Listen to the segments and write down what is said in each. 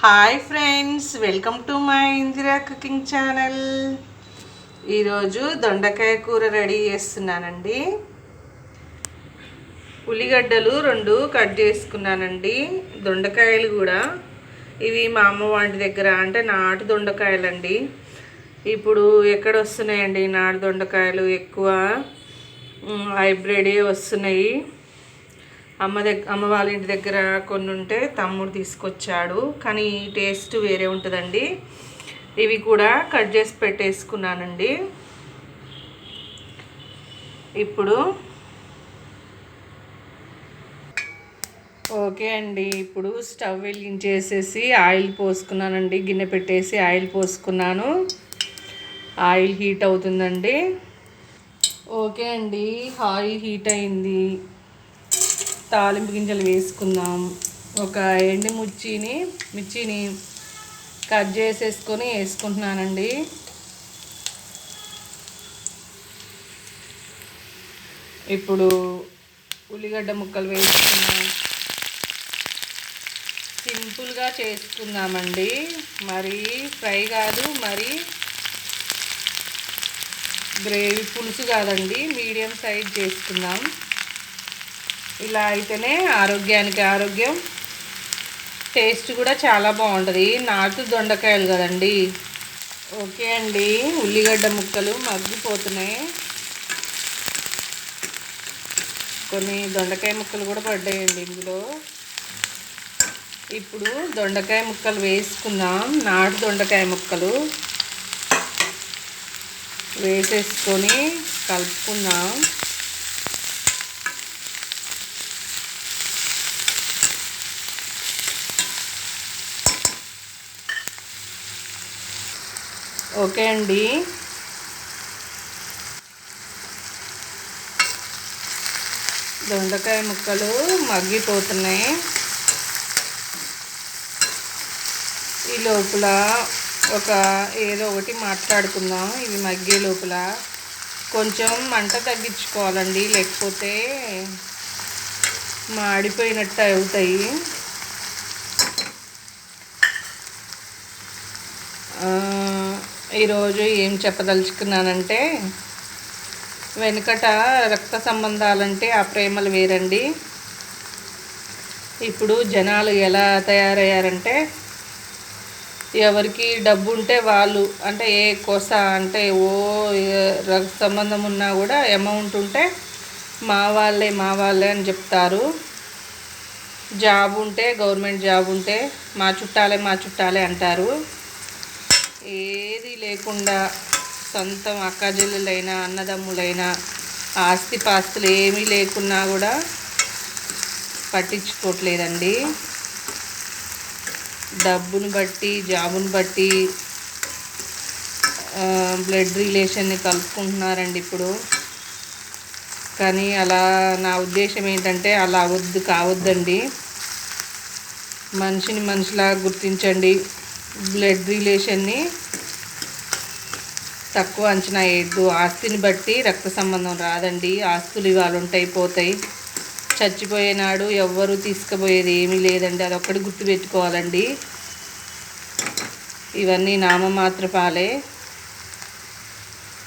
Hi friends welcome to my Indira cooking channel ఈరోజు దొండకాయ కూర రెడీ చేస్తున్నానండి. ఉల్లిగడ్డలు రెండు కట్ చేసుకున్నానండి. దొండకాయలు కూడా. ఇవి మా అమ్మ వాటి దగ్గర అంటే నాటు దొండకాయలండి. ఇప్పుడు ఎక్కడ వస్తున్నాయండి నాటు దొండకాయలు? ఎక్కువ హైబ్రిడ్ వస్తున్నాయి. అమ్మ దగ్గర అమ్మ వాళ్ళ ఇంటి దగ్గర కొన్ని ఉంటే తమ్ముడు తీసుకొచ్చాడు. కానీ టేస్ట్ వేరే ఉంటుందండి. ఇవి కూడా కట్ చేసి పెట్టేసుకున్నానండి. ఇప్పుడు ఓకే అండి. ఇప్పుడు స్టవ్ వెలిగించేసేసి ఆయిల్ పోసుకున్నానండి. గిన్నె పెట్టేసి ఆయిల్ పోసుకున్నాను. ఆయిల్ హీట్ అవుతుందండి. ఓకే అండి. ఆయిల్ హీట్ అయింది. తాలింపు గింజలు వేసుకుందాం. ఒక ఎండి మిర్చిని మిర్చిని కట్ చేసేసుకొని వేసుకుంటున్నానండి. ఇప్పుడు ఉల్లిగడ్డ ముక్కలు వేసుకున్నాం సింపుల్గా చేసుకుందామండి. మరి ఫ్రై కాదు మరి గ్రేవీ పులుసు కాదండి. మీడియం సైజ్ చేసుకుందాం. ఇలా అయితేనే ఆరోగ్యానికి ఆరోగ్యం. టేస్ట్ కూడా చాలా బాగుంటుంది. నాటు దొండకాయలు కదండి. ఓకే అండి. ఉల్లిగడ్డ ముక్కలు మగ్గిపోతున్నాయి. కొన్ని దొండకాయ ముక్కలు కూడా పడ్డాయండి ఇందులో. ఇప్పుడు దొండకాయ ముక్కలు వేసుకుందాం. నాటు దొండకాయ ముక్కలు వేసేసుకొని కలుపుకుందాం. ఓకే అండి. దొండకాయ ముక్కలు మగ్గిపోతున్నాయి. ఈ లోపల ఒక ఏదో ఒకటి మాట్లాడుకుందాం. ఇవి మగ్గే లోపల. కొంచెం మంట తగ్గించుకోవాలండి లేకపోతే మాడిపోయినట్టు అవుతాయి. ఈరోజు ఏం చెప్పదలుచుకున్నానంటే వెనుకట రక్త సంబంధాలంటే ఆ ప్రేమలు వేరండి. ఇప్పుడు జనాలు ఎలా తయారయ్యారంటే ఎవరికి డబ్బు ఉంటే వాళ్ళు అంటే ఏ కొస అంటే ఓ రక్త సంబంధం ఉన్నా కూడా అమౌంట్ ఉంటే మా వాళ్ళే మా వాళ్ళే అని చెప్తారు. జాబ్ ఉంటే గవర్నమెంట్ జాబ్ ఉంటే మా చుట్టాలే మా చుట్టాలే అంటారు. ఏది లేకుండా సొంతం అక్కజల్లులైనా అన్నదమ్ములైనా ఆస్తి పాస్తులు ఏమీ లేకున్నా కూడా పట్టించుకోవట్లేదండి. డబ్బును బట్టి జాబును బట్టి బ్లడ్ రిలేషన్ని కలుపుకుంటున్నారండి ఇప్పుడు. కానీ అలా నా ఉద్దేశం ఏంటంటే అలా అవద్దు కావద్దండి. మనిషిని మనిషిలా గుర్తించండి. బ్లడ్ రిలేషన్ని తక్కువ అంచనా వేయద్దు. ఆస్తిని బట్టి రక్త సంబంధం రాదండి. ఆస్తులు ఇవాళ ఉంటాయి పోతాయి. చచ్చిపోయేనాడు ఎవ్వరు తీసుకుపోయేది ఏమీ లేదండి. అదొక్కటి గుర్తుపెట్టుకోవాలండి. ఇవన్నీ నామమాత్రపాలే.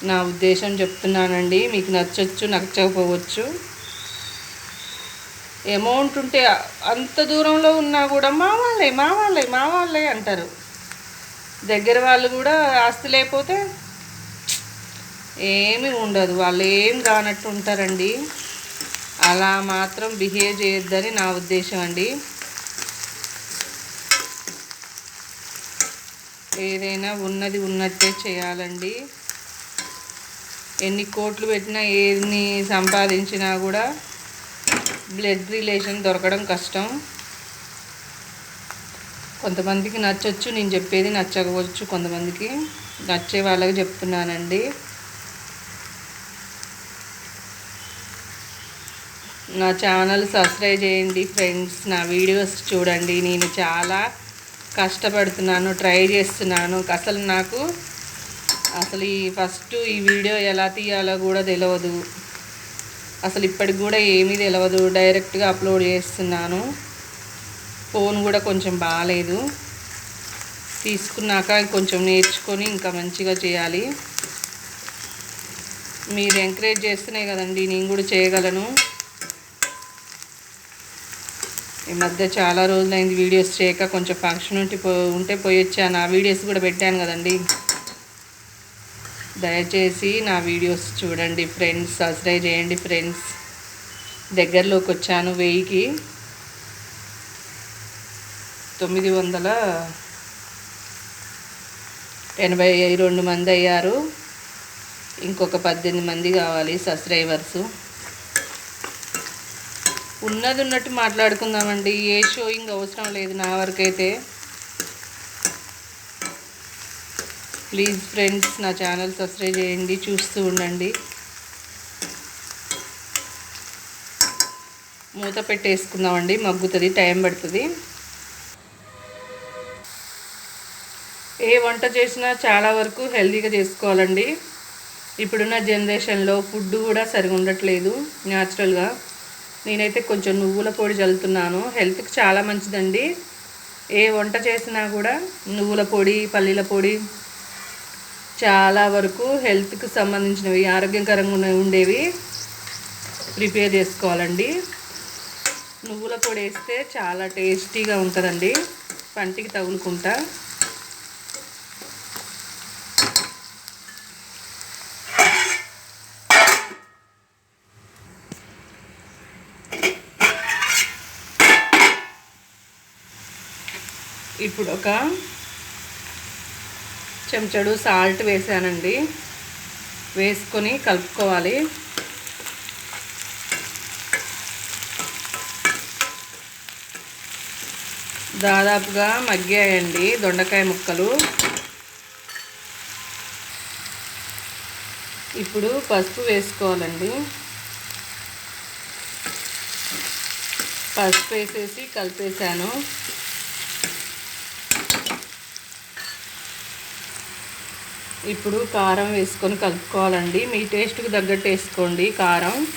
నా ఉద్దేశం చెప్తున్నానండి. మీకు నచ్చచ్చు నచ్చకపోవచ్చు. అమౌంట్ ఉంటే అంత దూరంలో ఉన్నా కూడా మా వాళ్ళే మా వాళ్ళే మా వాళ్ళే అంటారు. దగ్గర వాళ్ళు కూడా ఆస్తి లేకపోతే ఏమీ ఉండదు. వాళ్ళు ఏం కానట్టు ఉంటారండి. అలా మాత్రం బిహేవ్ చేయొద్దని నా ఉద్దేశం అండి. ఏదైనా ఉన్నది ఉన్నట్టే చేయాలండి. ఎన్ని కోట్లు పెట్టినా ఎన్ని సంపాదించినా కూడా బ్లడ్ రిలేషన్ దొరకడం కష్టం. కొంతమందికి నచ్చవచ్చు నేను చెప్పేది నచ్చకపోవచ్చు. కొంతమందికి నచ్చే వాళ్ళకి చెప్తున్నానండి. నా ఛానల్ సబ్స్క్రైబ్ చేయండి ఫ్రెండ్స్. నా వీడియోస్ చూడండి. నేను చాలా కష్టపడుతున్నాను ట్రై చేస్తున్నాను. అసలు నాకు అసలు ఈ ఫస్ట్ ఈ వీడియో ఎలా తీయాలో కూడా తెలియదు అసలు ఇప్పటికి కూడా ఏమీ తెలియదు డైరెక్ట్గా అప్లోడ్ చేస్తున్నాను. ఫోన్ కూడా కొంచెం బాగాలేదు. తీసుకున్నాక కొంచెం నేర్చుకొని ఇంకా మంచిగా చేయాలి. మీరు ఎంకరేజ్ చేస్తున్నాయి కదండి నేను కూడా చేయగలను. ఈ మధ్య చాలా రోజులైంది వీడియోస్ చేయక కొంచెం ఫంక్షన్ ఉంటే పో ఉంటే పోయొచ్చాను. ఆ వీడియోస్ కూడా పెట్టాను కదండి. దయచేసి నా వీడియోస్ చూడండి ఫ్రెండ్స్ సబ్స్క్రైబ్ చేయండి ఫ్రెండ్స్. దగ్గరలోకి వచ్చాను వెయ్యికి తొమ్మిది వందల ఎనభై రెండు మంది అయ్యారు. ఇంకొక పద్దెనిమిది మంది కావాలి సబ్స్క్రైబర్స్. ఉన్నది ఉన్నట్టు మాట్లాడుకుందామండి. ఏ షోయింగ్ అవసరం లేదు నా వరకైతే. ప్లీజ్ ఫ్రెండ్స్ నా ఛానల్ సబ్స్క్రైబ్ చేయండి చూస్తూ ఉండండి. మూత పెట్టేసుకుందామండి. మగ్గుతుంది టైం పడుతుంది. ఏ వంట చేసినా చాలా వరకు హెల్తీగా చేసుకోవాలండి. ఇప్పుడున్న జనరేషన్లో ఫుడ్ కూడా సరిగా ఉండట్లేదు న్యాచురల్గా నేనైతే కొంచెం నువ్వుల పొడి చల్లుతున్నాను. హెల్త్కి చాలా మంచిదండి. ఏ వంట చేసినా కూడా నువ్వుల పొడి పల్లీల పొడి చాలా వరకు హెల్త్కి సంబంధించినవి ఆరోగ్యకరంగా ఉండేవి ప్రిపేర్ చేసుకోవాలండి. నువ్వుల పొడి వేస్తే చాలా టేస్టీగా ఉంటుందండి. పంటికి తగులుకుంటా. ఇప్పుడు ఒక చెంచడు సాల్ట్ వేసానండి. వేసుకొని కలుపుకోవాలి. దాదాపుగా మగ్గాయండి దొండకాయ ముక్కలు. ఇప్పుడు పసుపు వేసుకోవాలండి. పసుపు వేసేసి కలిపేసాను ఇప్పుడు కారం వేసుకొని కలుపుకోవాలండి. మీ టేస్ట్కి తగ్గట్టు వేసుకోండి కారం.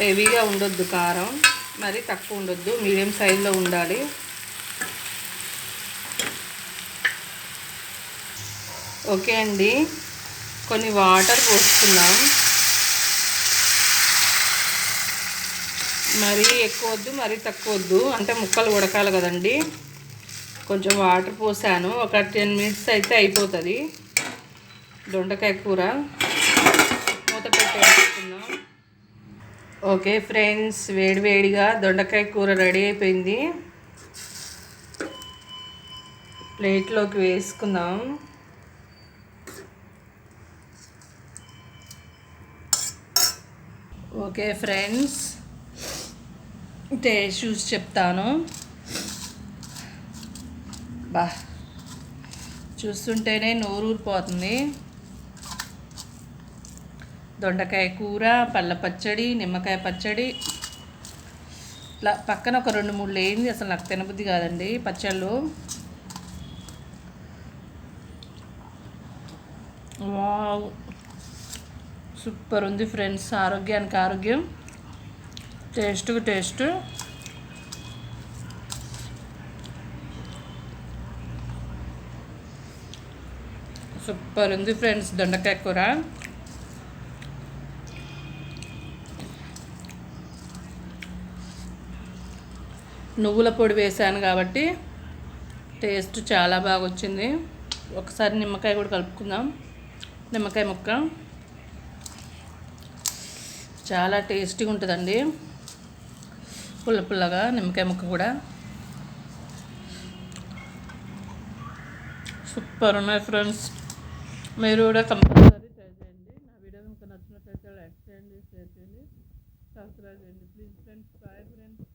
హెవీగా ఉండొద్దు కారం. మరి తక్కువ ఉండొద్దు. మీడియం సైజులో ఉండాలి. ఓకే అండి. కొన్ని వాటర్ పోసుకుందాం. మరీ ఎక్కువ వద్దు మరీ తక్కువ వద్దు. అంటే ముక్కలు ఉడకాలి కదండి. కొంచెం వాటర్ పోసాను. ఒక టెన్ మినిట్స్ అయితే అయిపోతుంది. దొండకాయ కూర. మూత పెట్టేసుకుందాం. ఓకే ఫ్రెండ్స్ వేడివేడిగా దొండకాయ కూర రెడీ అయిపోయింది. ప్లేట్లోకి వేసుకుందాం. ఓకే ఫ్రెండ్స్ టేస్ట్ చూసి చెప్తాను. బా చూస్తుంటేనే నోరు ఊరిపోతుంది దొండకాయ కూర పళ్ళ పచ్చడి నిమ్మకాయ పచ్చడి. ఇట్లా పక్కన ఒక రెండు మూడు లేనిది అసలు నాకు తినబుద్ధి కాదండి పచ్చళ్ళు. వావ్. సూపర్ ఉంది ఫ్రెండ్స్ ఆరోగ్యానికి ఆరోగ్యం. టేస్ట్కు టేస్ట్. సూపర్ ఉంది ఫ్రెండ్స్ దొండకాయ కూర. నువ్వుల పొడి వేసాను కాబట్టి టేస్ట్ చాలా బాగా వచ్చింది ఒకసారి నిమ్మకాయ కూడా కలుపుకుందాం. నిమ్మకాయ ముక్క. చాలా టేస్టీగా ఉంటుందండి. పుల్ల పుల్లగా నిమ్మకాయ ముక్క కూడా. సూపర్ ఉన్నాయి ఫ్రెండ్స్. మీరు కూడా కంపల్సరీ ట్రై చేయండి. నా వీడియో మీకు నచ్చినట్లయితే లైక్ చేయండి షేర్ చేయండి సబ్స్క్రైబ్ చేయండి. Please friends bye friends.